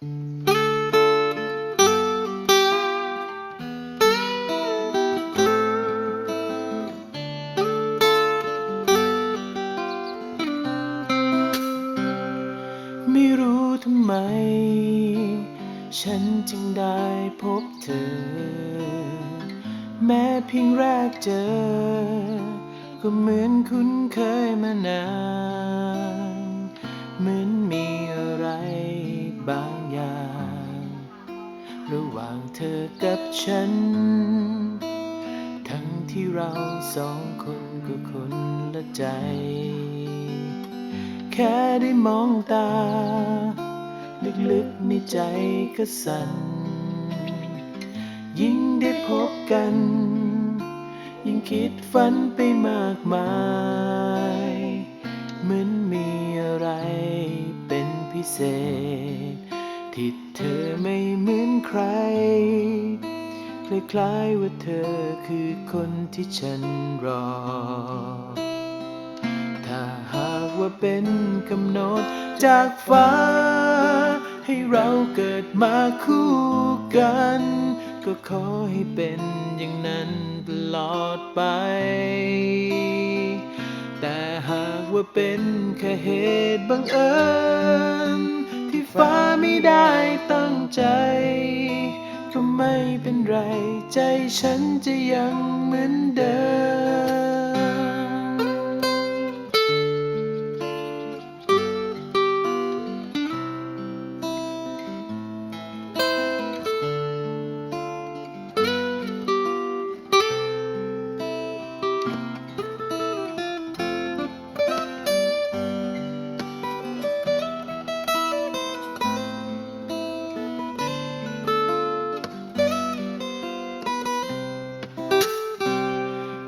ไม่รู้ทำไม ฉันจึงได้พบเธอ แม้เพียงแรกเจอ ก็เหมือนคุ้นเคยมานานเหมือน เธอกับฉัน ทั้งที่เราสองคนก็คนละใจ แค่ได้มองตา ลึกๆในใจก็สั่น ยิ่งได้พบกัน ยิ่งคิดฝันไปมากมาย ไม่เหมือนใคร คล้ายๆว่าเธอคือคนที่ฉันรอ ถ้าหากว่าเป็นกำหนดจากฟ้า ให้เราเกิดมาคู่กัน ก็ขอให้เป็นอย่างนั้นตลอดไป แต่หากว่าเป็นแค่เหตุบังเอิญที่ฟ้าไม่ได้ตั้ง ใจ ก็ไม่เป็นไร ใจฉันจะยังเหมือนเดิม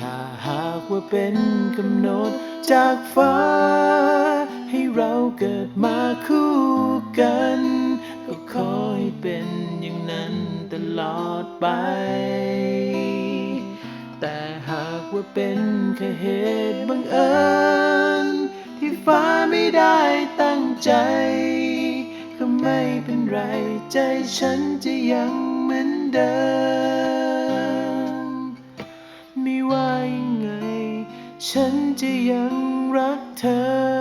ถ้าหากว่าเป็นกำหนดจากฟ้า ให้เราเกิดมาคู่กัน ก็ขอให้เป็นอย่างนั้นตลอดไป แต่หากว่าเป็นแค่เหตุบังเอิญที่ฟ้าไม่ได้ตั้งใจ ก็ไม่เป็นไรใจฉันจะยังเหมือนเดิม ฉันจะยังรักเธอ